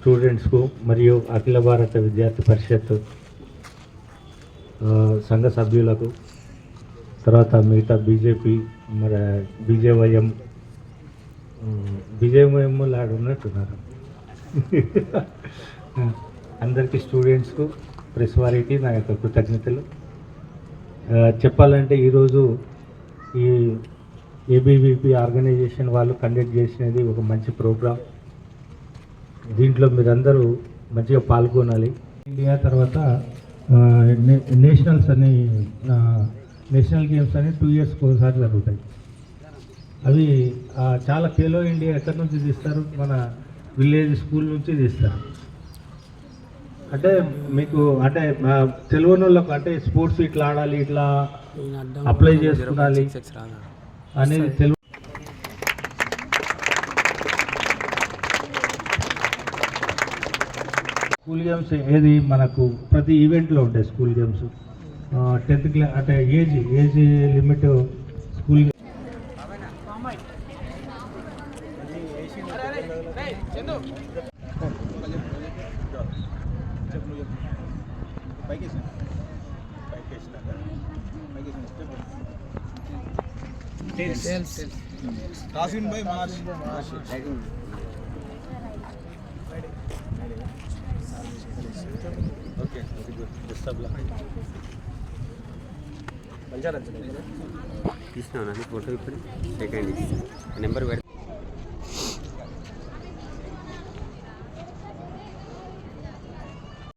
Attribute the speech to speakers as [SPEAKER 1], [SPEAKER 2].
[SPEAKER 1] స్టూడెంట్స్కు మరియు అఖిల భారత విద్యార్థి పరిషత్ సంఘ సభ్యులకు తర్వాత మిగతా బీజేపీ మరి బీజేవైఎం బీజేవైఎం లాగా ఉన్నట్టున్నారు. అందరికీ స్టూడెంట్స్కు ప్రెస్ వారికి నా యొక్క కృతజ్ఞతలు. చెప్పాలంటే ఈరోజు ఈ ఏబీవీపీ ఆర్గనైజేషన్ వాళ్ళు కండక్ట్ చేసినది ఒక మంచి ప్రోగ్రాం. దీంట్లో మీరందరూ మంచిగా పాల్గొనాలి. ఇండియా తర్వాత నేషనల్స్ అని నేషనల్ గేమ్స్ అని టూ ఇయర్స్కి ఒకసారి జరుగుతాయి. అవి ఆ, చాలా ఖేలో ఇండియా ఎక్కడి నుంచి తీస్తారు? మన విలేజ్ స్కూల్ నుంచి తీస్తారు. అంటే మీకు అంటే వాళ్ళకు అంటే స్పోర్ట్స్ ఇట్లా ఆడాలి ఇట్లా అప్లై చేసుకోవాలి అనేది తెలుగు స్కూల్ గేమ్స్ ఏది మనకు ప్రతి ఈవెంట్లో ఉంటాయి స్కూల్ గేమ్స్. టెన్త్ క్లాస్ అంటే ఏజ్ ఏజ్ లిమిట్ స్కూల్
[SPEAKER 2] కాసిన్ భాయ్ March very good best of luck
[SPEAKER 3] తీసినావు photo ఇప్పుడు సెకండ్ నెంబర్ పెడితే